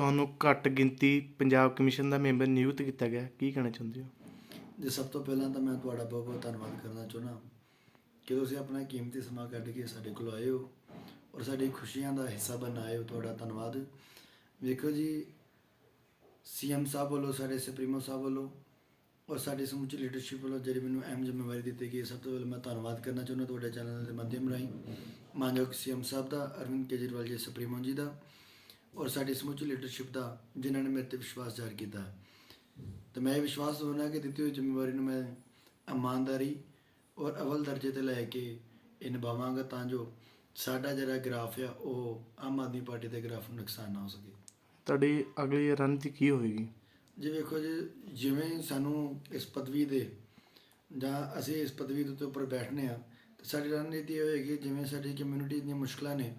ਤੁਹਾਨੂੰ ਘੱਟ ਗਿਣਤੀ ਪੰਜਾਬ ਕਮਿਸ਼ਨ ਦਾ ਮੈਂਬਰ ਨਿਯੁਕਤ ਕੀਤਾ ਗਿਆ, ਕੀ ਕਹਿਣਾ ਚਾਹੁੰਦੇ ਹੋ? ਜੀ, ਸਭ ਤੋਂ ਪਹਿਲਾਂ ਤਾਂ ਮੈਂ ਤੁਹਾਡਾ ਬਹੁਤ ਬਹੁਤ ਧੰਨਵਾਦ ਕਰਨਾ ਚਾਹੁੰਦਾ ਕਿ ਤੁਸੀਂ ਆਪਣਾ ਕੀਮਤੀ ਸਮਾਂ ਕੱਢ ਕੇ ਸਾਡੇ ਕੋਲ ਆਏ ਹੋ ਔਰ ਸਾਡੀ ਖੁਸ਼ੀਆਂ ਦਾ ਹਿੱਸਾ ਬਣ ਆਏ ਹੋ, ਤੁਹਾਡਾ ਧੰਨਵਾਦ। ਵੇਖੋ ਜੀ, ਸੀਐਮ ਸਾਹਿਬ ਵੱਲੋਂ, ਸਾਡੇ ਸੁਪਰੀਮੋ ਸਾਹਿਬ ਵੱਲੋਂ ਔਰ ਸਾਡੀ ਸਮੁੱਚੀ ਲੀਡਰਸ਼ਿਪ ਵੱਲੋਂ ਜਿਹੜੀ ਮੈਨੂੰ ਅਹਿਮ ਜ਼ਿੰਮੇਵਾਰੀ ਦਿੱਤੀ ਗਈ ਸਭ ਤੋਂ ਪਹਿਲਾਂ ਮੈਂ ਧੰਨਵਾਦ ਕਰਨਾ ਚਾਹੁੰਦਾ ਤੁਹਾਡੇ ਚੈਨਲ ਦੇ ਮਾਧਿਅਮ ਰਾਹੀਂ। ਮਾਨਯੋਗ ਸੀਐਮ ਸਾਹਿਬ ਦਾ, ਅਰਵਿੰਦ ਕੇਜਰੀਵਾਲ ਜੀ, ਸੁਪਰੀਮੋ ਜੀ ਦਾ। ਔਰ ਸਾਡੀ ਸਮੁੱਚੀ ਲੀਡਰਸ਼ਿਪ ਦਾ ਜਿਨ੍ਹਾਂ ਨੇ ਮੇਰੇ ਤੇ ਵਿਸ਼ਵਾਸ ਜ਼ਾਹਿਰ ਕੀਤਾ। ਤੇ ਮੈਂ ਵਿਸ਼ਵਾਸ ਦਿਵਾਉਣਾ ਕਿ ਦਿੱਤੀ ਹੋਈ ਜ਼ਿੰਮੇਵਾਰੀ ਨੂੰ ਮੈਂ ਇਮਾਨਦਾਰੀ ਔਰ ਅਵਲ ਦਰਜੇ ਤੇ ਲੈ ਕੇ ਇਹ ਨਿਭਾਵਾਂਗਾ ਤਾਂ ਜੋ ਸਾਡਾ ਜਿਹੜਾ ਗ੍ਰਾਫ ਆ ਉਹ ਆਮ ਆਦਮੀ ਪਾਰਟੀ ਦੇ ਗ੍ਰਾਫ ਨੂੰ ਨੁਕਸਾਨ ਨਾ ਹੋ ਸਕੇ। ਤੁਹਾਡੀ ਅਗਲੀ ਰਣਨੀਤੀ ਕੀ ਹੋਵੇਗੀ? ਜੀ ਵੇਖੋ ਜੀ ਜਿਵੇਂ ਸਾਨੂੰ ਇਸ ਪਦਵੀ ਦੇ ਜਾਂ ਅਸੀਂ ਇਸ ਪਦਵੀ ਦੇ ਉੱਤੇ ਉੱਪਰ ਬੈਠਨੇ ਆ ਤੇ ਸਾਡੀ ਰਣਨੀਤੀ ਹੋਏਗੀ ਜਿਵੇਂ ਸਾਡੀ ਕਮਿਊਨਿਟੀ ਦੀਆਂ ਮੁਸ਼ਕਲਾਂ ਨੇ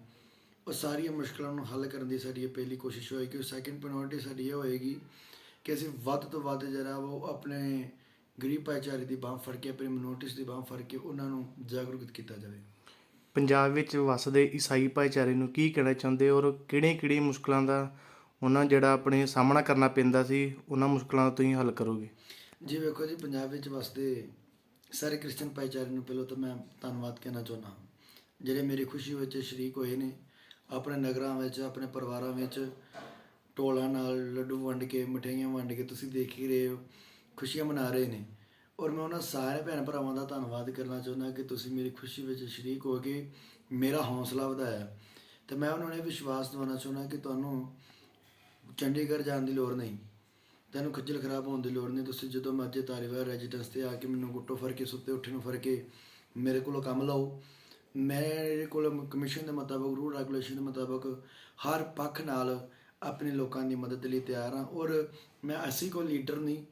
ਉਹ ਸਾਰੀਆਂ ਮੁਸ਼ਕਲਾਂ ਨੂੰ ਹੱਲ ਕਰਨ ਦੀ ਸਾਡੀ ਇਹ ਪਹਿਲੀ ਕੋਸ਼ਿਸ਼ ਹੋਏਗੀ। ਸੈਕਿੰਡ ਪ੍ਰਾਇੋਰਟੀ ਸਾਡੀ ਇਹ ਹੋਏਗੀ ਕਿ ਅਸੀਂ ਵੱਧ ਤੋਂ ਵੱਧ ਜਿਹੜਾ ਉਹ ਆਪਣੇ ਗਰੀਬ ਭਾਈਚਾਰੇ ਦੀ ਬਾਹ ਫੜ ਕੇ ਆਪਣੀ ਮਿਨੋਰਿਟੀਜ਼ ਦੀ ਬਾਹ ਫੜ ਕੇ ਉਹਨਾਂ ਨੂੰ ਜਾਗਰੂਕ ਕੀਤਾ ਜਾਵੇ। ਪੰਜਾਬ ਵਿੱਚ ਵਸਦੇ ਈਸਾਈ ਭਾਈਚਾਰੇ ਨੂੰ ਕੀ ਕਹਿਣਾ ਚਾਹੁੰਦੇ ਔਰ ਕਿਹੜੀਆਂ ਮੁਸ਼ਕਲਾਂ ਦਾ ਉਹਨਾਂ ਜਿਹੜਾ ਆਪਣੇ ਸਾਹਮਣਾ ਕਰਨਾ ਪੈਂਦਾ ਸੀ ਉਹਨਾਂ ਮੁਸ਼ਕਲਾਂ ਦਾ ਤੁਸੀਂ ਹੱਲ ਕਰੋਗੇ? ਜੀ ਵੇਖੋ ਜੀ ਪੰਜਾਬ ਵਿੱਚ ਵਸਦੇ ਸਾਰੇ ਕ੍ਰਿਸਚੀਅਨ ਭਾਈਚਾਰੇ ਨੂੰ ਪਹਿਲਾਂ ਤਾਂ ਮੈਂ ਧੰਨਵਾਦ ਕਹਿਣਾ ਚਾਹੁੰਦਾ ਜਿਹੜੇ ਮੇਰੀ ਖੁਸ਼ੀ ਵਿੱਚ ਸ਼ਰੀਕ ਹੋਏ ਨੇ ਆਪਣੇ ਨਗਰਾਂ ਵਿੱਚ, ਆਪਣੇ ਪਰਿਵਾਰਾਂ ਵਿੱਚ ਢੋਲਾਂ ਨਾਲ, ਲੱਡੂ ਵੰਡ ਕੇ ਮਠਿਆਈਆਂ ਵੰਡ ਕੇ ਤੁਸੀਂ ਦੇਖ ਹੀ ਰਹੇ ਹੋ, ਖੁਸ਼ੀਆਂ ਮਨਾ ਰਹੇ ਨੇ। ਔਰ ਮੈਂ ਉਹਨਾਂ ਸਾਰੇ ਭੈਣ ਭਰਾਵਾਂ ਦਾ ਧੰਨਵਾਦ ਕਰਨਾ ਚਾਹੁੰਦਾ ਕਿ ਤੁਸੀਂ ਮੇਰੀ ਖੁਸ਼ੀ ਵਿੱਚ ਸ਼ਰੀਕ ਹੋ ਕੇ ਮੇਰਾ ਹੌਸਲਾ ਵਧਾਇਆ। ਤੇ ਮੈਂ ਉਹਨਾਂ ਨੂੰ ਇਹ ਵਿਸ਼ਵਾਸ ਦਿਵਾਉਣਾ ਚਾਹੁੰਦਾ ਕਿ ਤੁਹਾਨੂੰ ਚੰਡੀਗੜ੍ਹ ਜਾਣ ਦੀ ਲੋੜ ਨਹੀਂ। ਤੈਨੂੰ ਖੱਜਲ ਖਰਾਬ ਹੋਣ ਦੀ ਲੋੜ ਨਹੀਂ। ਤੁਸੀਂ ਜਦੋਂ ਮਰਜ਼ੀ ਤਾਰੀਵਾਰ ਰੈਜ਼ੀਡੈਂਸ ਤੇ ਆ ਕੇ ਮੈਨੂੰ ਗੁੱਟੋ ਫੜ ਕੇ, ਸੁੱਤੇ ਉੱਠੇ ਨੂੰ ਫੜ ਕੇ ਮੇਰੇ ਕੋਲੋਂ ਕੰਮ ਲਓ। ਮੇਰੇ ਕੋਲ ਕਮਿਸ਼ਨ ਦੇ ਮੁਤਾਬਕ ਰੂਲ ਰੈਗੂਲੇਸ਼ਨ ਦੇ ਮੁਤਾਬਕ ਹਰ ਪੱਖ ਨਾਲ ਆਪਣੇ ਲੋਕਾਂ ਦੀ ਮਦਦ ਲਈ ਤਿਆਰ ਹਾਂ। ਔਰ ਮੈਂ ਅਸੀਂ ਕੋਈ ਲੀਡਰ ਨਹੀਂ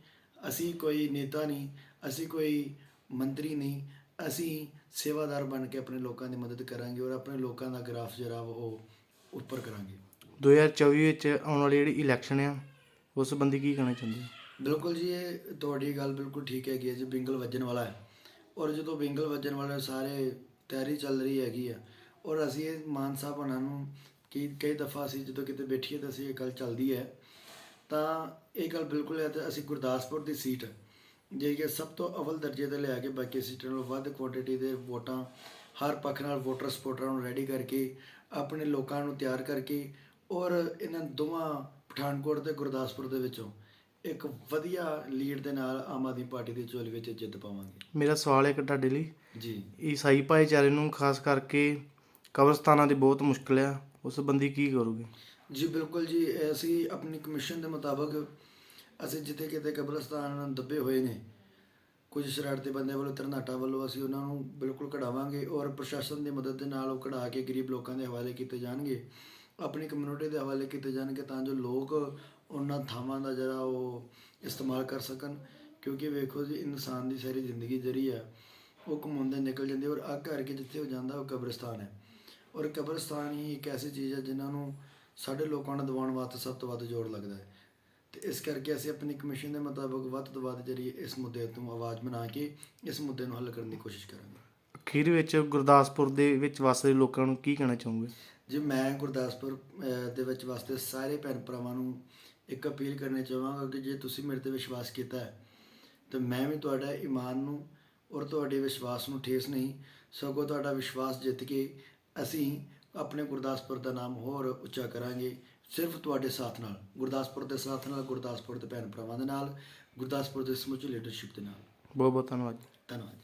ਅਸੀਂ ਕੋਈ ਨੇਤਾ ਨਹੀਂ ਅਸੀਂ ਕੋਈ ਮੰਤਰੀ ਨਹੀਂ ਅਸੀਂ ਸੇਵਾਦਾਰ ਬਣ ਕੇ ਆਪਣੇ ਲੋਕਾਂ ਦੀ ਮਦਦ ਕਰਾਂਗੇ ਔਰ ਆਪਣੇ ਲੋਕਾਂ ਦਾ ਗ੍ਰਾਫ ਜਿਹੜਾ ਉਹ ਉੱਪਰ ਕਰਾਂਗੇ। 2024 ਵਿੱਚ ਆਉਣ ਵਾਲੀ ਜਿਹੜੀ ਇਲੈਕਸ਼ਨ ਆ ਉਸ ਸੰਬੰਧੀ ਕੀ ਕਹਿਣਾ ਚਾਹੁੰਦੇ ਹੋ? ਬਿਲਕੁਲ ਜੀ ਇਹ ਤੁਹਾਡੀ ਗੱਲ ਬਿਲਕੁਲ ਠੀਕ ਹੈਗੀ ਹੈ ਜੀ ਬਿੰਗਲ ਵੱਜਣ ਵਾਲਾ ਹੈ। ਔਰ ਜਦੋਂ ਬਿੰਗਲ ਵੱਜਣ ਵਾਲਾ ਸਾਰੇ ਤਿਆਰੀ ਚੱਲ ਰਹੀ ਹੈਗੀ ਆ। ਔਰ ਅਸੀਂ ਇਹ ਮਾਨ ਸਾਹਿਬ ਉਹਨਾਂ ਨੂੰ ਕਿ ਕਈ ਦਫਾ ਅਸੀਂ ਜਦੋਂ ਕਿਤੇ ਬੈਠੀਏ ਤਾਂ ਅਸੀਂ ਇਹ ਗੱਲ ਚੱਲਦੀ ਹੈ। ਤਾਂ ਇਹ ਗੱਲ ਬਿਲਕੁਲ ਹੈ ਤੇ ਅਸੀਂ ਗੁਰਦਾਸਪੁਰ ਦੀ ਸੀਟ ਜੇ ਕਿ ਸਭ ਤੋਂ ਅਵਲ ਦਰਜੇ ਤੇ ਲਿਆ ਕੇ ਬਾਕੀ ਸੀਟਾਂ ਨਾਲੋਂ ਵੱਧ ਕੁਆਂਟੀਟੀ ਦੇ ਵੋਟਾਂ, ਹਰ ਪੱਖ ਨਾਲ ਵੋਟਰ ਸਪੋਰਟਰਾਂ ਨੂੰ ਰੈਡੀ ਕਰਕੇ, ਆਪਣੇ ਲੋਕਾਂ ਨੂੰ ਤਿਆਰ ਕਰਕੇ ਔਰ ਇਹਨਾਂ ਦੋਵਾਂ ਪਠਾਨਕੋਟ ਤੇ ਗੁਰਦਾਸਪੁਰ ਦੇ ਵਿੱਚੋਂ ਇੱਕ ਵਧੀਆ ਲੀਡ ਦੇ ਨਾਲ ਆਮ ਆਦਮੀ ਪਾਰਟੀ ਦੀ ਝੋਲੀ ਵਿੱਚ ਜਿੱਤ ਪਾਵਾਂਗੇ। ਮੇਰਾ ਸਵਾਲ ਹੈ ਕਿ ਤੁਹਾਡੇ ਲਈ। ਜੀ। ਈਸਾਈ ਭਾਈਚਾਰੇ ਨੂੰ ਖਾਸ ਕਰਕੇ ਕਬਰਸਤਾਨਾਂ ਦੀ ਬਹੁਤ ਮੁਸ਼ਕਲ ਆ ਉਸ ਸੰਬੰਧੀ ਕੀ ਕਰੋਗੇ? ਜੀ ਬਿਲਕੁਲ ਜੀ ਅਸੀਂ ਆਪਣੀ ਕਮਿਸ਼ਨ ਦੇ ਮੁਤਾਬਕ ਅਸੀਂ ਜਿੱਥੇ ਕਿਤੇ ਕਬਰਸਤਾਨ ਦੱਬੇ ਹੋਏ ਨੇ ਕੁਝ ਸ਼ਰਾਰਤੀ ਬੰਦੇ ਵੱਲੋਂ ਤਰਨਾਟਾ ਵੱਲੋਂ ਅਸੀਂ ਉਹਨਾਂ ਨੂੰ ਬਿਲਕੁਲ ਕਢਾਵਾਂਗੇ ਔਰ ਪ੍ਰਸ਼ਾਸਨ ਦੀ ਮਦਦ ਦੇ ਨਾਲ ਉਹ ਕਢਾ ਕੇ ਗਰੀਬ ਲੋਕਾਂ ਦੇ ਹਵਾਲੇ ਕੀਤੇ ਜਾਣਗੇ। ਆਪਣੀ ਕਮਿਊਨਿਟੀ ਦੇ ਹਵਾਲੇ ਕੀਤੇ ਜਾਣਗੇ ਤਾਂ ਜੋ ਲੋਕ ਉਹਨਾਂ ਥਾਵਾਂ ਦਾ ਜਿਹੜਾ ਉਹ ਇਸਤੇਮਾਲ ਕਰ ਸਕਣ। ਕਿਉਂਕਿ ਵੇਖੋ ਜੀ ਇਨਸਾਨ ਦੀ ਸਾਰੀ ਜ਼ਿੰਦਗੀ ਜਿਹੜੀ ਆ ਉਹ ਕਮਾਉਂਦੇ ਨਿਕਲ ਜਾਂਦੀ ਔਰ ਆ ਕਰਕੇ ਜਿੱਥੇ ਉਹ ਜਾਂਦਾ ਉਹ ਕਬਰਸਤਾਨ ਹੈ। ਔਰ ਕਬਰਸਤਾਨ ਹੀ ਇੱਕ ਐਸੀ ਚੀਜ਼ ਹੈ ਜਿਨ੍ਹਾਂ ਨੂੰ ਸਾਡੇ ਲੋਕਾਂ ਨੂੰ ਦਿਵਾਉਣ ਵਾਸਤੇ ਸਭ ਤੋਂ ਵੱਧ ਜ਼ੋਰ ਲੱਗਦਾ ਹੈ। ਤੇ ਇਸ ਕਰਕੇ ਅਸੀਂ ਆਪਣੀ ਕਮਿਸ਼ਨ ਦੇ ਮੁਤਾਬਕ ਵੱਧ ਤੋਂ ਵੱਧ ਜਿਹੜੀ ਇਸ ਮੁੱਦੇ ਤੋਂ ਆਵਾਜ਼ ਬਣਾ ਕੇ ਇਸ ਮੁੱਦੇ ਨੂੰ ਹੱਲ ਕਰਨ ਦੀ ਕੋਸ਼ਿਸ਼ ਕਰਾਂਗੇ। ਅਖੀਰ ਵਿੱਚ ਗੁਰਦਾਸਪੁਰ ਦੇ ਵਿੱਚ ਵਸਦੇ ਲੋਕਾਂ ਨੂੰ ਕੀ ਕਹਿਣਾ ਚਾਹੋਗੇ? ਜੀ ਮੈਂ ਗੁਰਦਾਸਪੁਰ ਦੇ ਵਿੱਚ ਵਾਸਤੇ ਸਾਰੇ ਭੈਣ ਭਰਾਵਾਂ ਨੂੰ ਇੱਕ ਅਪੀਲ ਕਰਨੀ ਚਾਹਾਂਗਾ ਕਿ ਜੇ ਤੁਸੀਂ ਮੇਰੇ ਤੇ ਵਿਸ਼ਵਾਸ ਕੀਤਾ ਹੈ ਤਾਂ ਮੈਂ ਵੀ ਤੁਹਾਡਾ ਈਮਾਨ ਨੂੰ ਔਰ ਤੁਹਾਡੇ ਵਿਸ਼ਵਾਸ ਨੂੰ ਠੇਸ ਨਹੀਂ ਸਗੋਂ ਤੁਹਾਡਾ ਵਿਸ਼ਵਾਸ ਜਿੱਤ ਕੇ ਅਸੀਂ ਆਪਣੇ ਗੁਰਦਾਸਪੁਰ ਦਾ ਨਾਮ ਹੋਰ ਉੱਚਾ ਕਰਾਂਗੇ ਸਿਰਫ ਤੁਹਾਡੇ ਸਾਥ ਨਾਲ। ਗੁਰਦਾਸਪੁਰ ਦੇ ਸਾਥ ਨਾਲ ਗੁਰਦਾਸਪੁਰ ਦੇ ਭੈਣ ਭਰਾਵਾਂ ਦੇ ਨਾਲ ਗੁਰਦਾਸਪੁਰ ਦੇ ਸਮੁੱਚੀ ਲੀਡਰਸ਼ਿਪ ਦੇ ਨਾਲ। ਬਹੁਤ ਬਹੁਤ ਧੰਨਵਾਦ ਧੰਨਵਾਦ